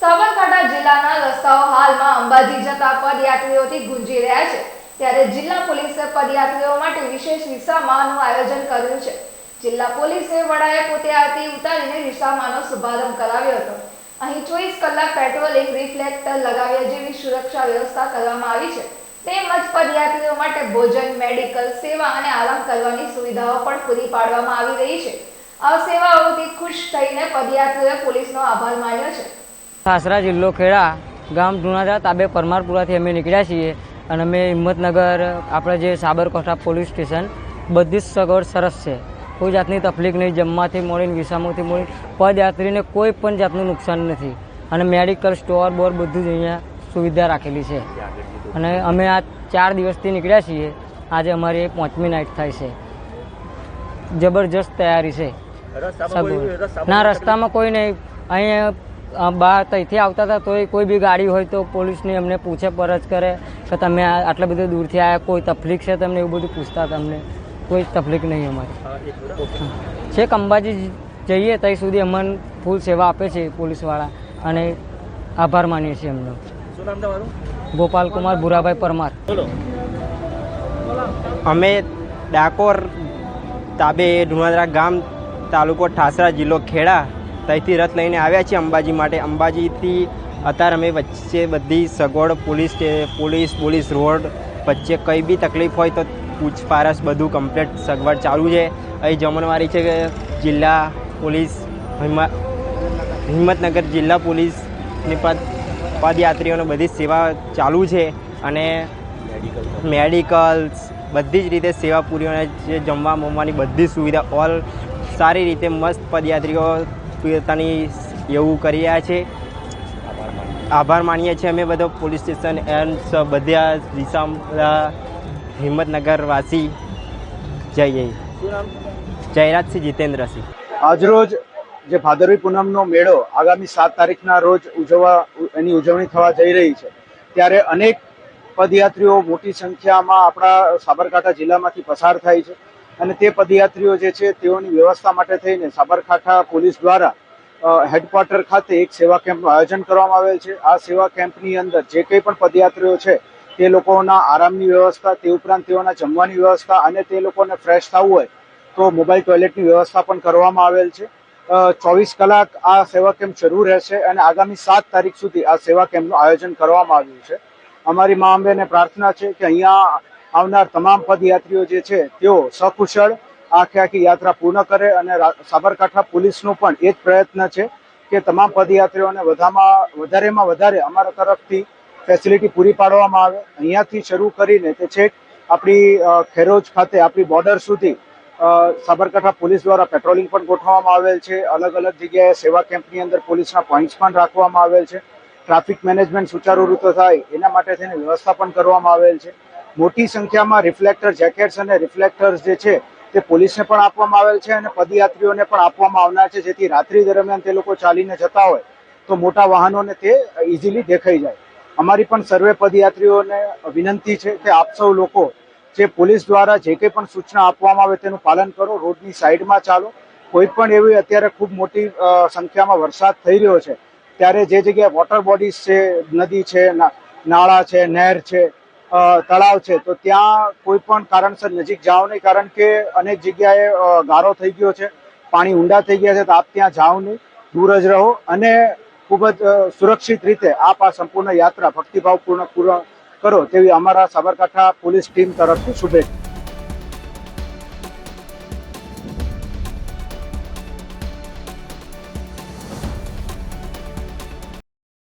સાબરકાંઠા જિલ્લાના રસ્તાઓ હાલમાં અંબાજી જતા પદયાત્રીઓથી ગુંજી રહ્યા છે. ત્યારે જિલ્લા પોલીસે પદયાત્રીઓ માટે વિશેષ રિસામાનું આયોજન કર્યું છે. જિલ્લા પોલીસે વડાએ પોતે આરતી ઉતારીને રિસામાનો શુભારંભ કરાવ્યો હતો. અહીં ચોવીસ કલાક પેટ્રોલિંગ રિફ્લેક્ટર લગાવ્યા જેવી સુરક્ષા વ્યવસ્થા કરવામાં આવી છે. તેમજ પદયાત્રીઓ માટે ભોજન, મેડિકલ સેવા અને આરામ કરવાની સુવિધાઓ પણ પૂરી પાડવામાં આવી રહી છે. આ સેવાઓથી ખુશ થઈને પદયાત્રીઓએ પોલીસનો આભાર માન્યો છે. સાસરા જિલ્લો ખેડા ગામ ધુણાજા તાબે પરમારપુરાથી અમે નીકળ્યા છીએ અને અમે હિંમતનગર આપણે જે સાબરકાંઠા પોલીસ સ્ટેશન બધી જ સગવડ સરસ છે. કોઈ જાતની તકલીફ નહીં જમવાથી મળીને વિસામોથી મળીને પદયાત્રીને કોઈ પણ જાતનું નુકસાન નથી. અને મેડિકલ સ્ટોર બોર બધું જ અહીંયા સુવિધા રાખેલી છે. અને અમે આ ચાર દિવસથી નીકળ્યા છીએ. આજે અમારી પાંચમી નાઇટ થાય છે. જબરજસ્ત તૈયારી છે. સગવડ. ના રસ્તામાં કોઈ નહીં. અહીંયા બહાર ત્યાંથી આવતા હતા તોય કોઈ બી ગાડી હોય તો પોલીસની અમને પૂછે પરજ કરે કે તમે આ- આટલા બધા દૂરથી આવ્યા કોઈ તકલીફ છે તમને એવું બધું પૂછતા તમને? કોઈ તકલીફ નહીં અમારી. છે અંબાજી જઈએ ત્યાં સુધી અમને ફૂલ સેવા આપે છે પોલીસવાળા. અને આભાર માનીએ છીએ એમનો. શું નામ તમારું? ગોપાલકુમાર ભુરાભાઈ પરમાર. અમે ડાકોર તાબે ધુણાદરા ગામ તાલુકો ઠાસરા જિલ્લો ખેડા ત્યાંથી રથ લઈને આવ્યા છીએ અંબાજી માટે. અંબાજીથી અત્યારે અમે વચ્ચે બધી સગવડ, પોલીસ પોલીસ પોલીસ રોડ વચ્ચે કંઈ બી તકલીફ હોય તો પૂછપારછ બધું કમ્પ્લીટ સગવડ ચાલુ છે. અહીં જમણવારી છે કે જિલ્લા પોલીસ, હિંમત, હિંમતનગર જિલ્લા પોલીસની પદ, પદયાત્રીઓને બધી સેવા ચાલુ છે અને મેડિકલ્સ, બધી જ રીતે સેવા પૂરીઓને જે જમવા મમવાની બધી સુવિધા, ઓલ સારી રીતે મસ્ત પદયાત્રીઓ પોતાની એવું કરી રહ્યા છે. આભાર માનીએ છીએ અમે બધો પોલીસ સ્ટેશન એન્ડ બધા દિશા હિંમતનગરવાસી. હિંમતનગર વાસી જય જય. જયરાજસિંહ જીતેન્દ્રસિંહ. આજરોજ જે ભાદરવી પૂનમનો મેળો આગામી સાત તારીખના રોજ ઉજવવા એની ઉજવણી થવા જઈ રહી છે. ત્યારે અનેક પદયાત્રીઓ મોટી સંખ્યામાં આપણા સાબરકાંઠા જિલ્લામાંથી પસાર થાય છે. અને તે પદયાત્રીઓ જે છે તેઓની વ્યવસ્થા માટે થઈને સાબરકાંઠા પોલીસ દ્વારા હેડક્વાર્ટર ખાતે એક સેવા કેમ્પનું આયોજન કરવામાં આવેલ છે. આ સેવા કેમ્પની અંદર જે કંઈ પણ પદયાત્રીઓ છે, તે લોકોના આરામની વ્યવસ્થા, તે ઉપરાંત તેઓના જમવાની વ્યવસ્થા અને તે લોકોને ફ્રેશ થવું હોય તો મોબાઈલ ટોયલેટની વ્યવસ્થા પણ કરવામાં આવેલ છે. ચોવીસ કલાક આ સેવા કેમ્પ શરૂ રહેશે અને આગામી સાત તારીખ સુધી આ સેવા કેમ્પનું આયોજન કરવામાં આવ્યું છે. અમારી મા અંબેને પ્રાર્થના છે કે અહીંયા આવનાર તમામ પદયાત્રીઓ જે છે, તેઓ સકુશળ આખી આખી યાત્રા પૂર્ણ કરે અને સાબરકાંઠા પોલીસનો પણ એ જ પ્રયત્ન છે કે તમામ પદયાત્રીઓને વધામાં, વધારેમાં વધારે અમારા તરફથી ફેસિલિટી પૂરી પાડવામાં આવે. અહીંયાથી શરૂ કરીને તે છેક આપણી ખેરોજ ખાતે આપણી બોર્ડર સુધી સાબરકાંઠા પોલીસ દ્વારા પેટ્રોલિંગ પણ ગોઠવવામાં આવેલ છે. અલગ અલગ જગ્યાએ સેવા કેમ્પની અંદર પોલીસના પોઈન્ટ્સ પણ રાખવામાં આવેલ છે. ટ્રાફિક મેનેજમેન્ટ સુચારુ રીતે થાય, એના માટે થઈને વ્યવસ્થા પણ કરવામાં આવેલ છે. મોટી સંખ્યામાં રિફ્લેક્ટર જેકેટ્સ અને રિફ્લેક્ટર્સ જે છે, તે પોલીસને પણ આપવામાં આવેલ છે અને પદયાત્રીઓને પણ આપવામાં આવનાર છે, જેથી રાત્રિ દરમિયાન તે લોકો ચાલીને જતા હોય તો મોટા વાહનોને તે ઇઝીલી દેખાઈ જાય. અમારી પણ સર્વે પદયાત્રીઓને વિનંતી છે કે આપ સૌ લોકો જે પોલીસ દ્વારા જે કંઈ પણ સૂચના આપવામાં આવે તેનું પાલન કરો, રોડની સાઈડમાં ચાલો. કોઈ પણ એવી અત્યારે ખૂબ મોટી સંખ્યામાં વરસાદ થઈ રહ્યો છે, ત્યારે જે જગ્યાએ વોટર બોડીઝ છે, નદી છે નાળા છે, નહેર છે તળાવ છે. તો ત્યાં કોઈ પણ કારણસર નજીક જાઓ નહીં, કારણ કે અનેક જગ્યાએ ગારો થઈ ગયો છે, પાણી ઊંડા થઈ ગયા છે, તો આપ ત્યાં જાઓ નહીં, દૂર જ રહો અને ખૂબ જ સુરક્ષિત રીતે આપ આ સંપૂર્ણ યાત્રા ભક્તિભાવપૂર્ણ પૂર્ણ કરો તેવી અમારા સાબરકાંઠા પોલીસ ટીમ તરફથી શુભેચ્છા.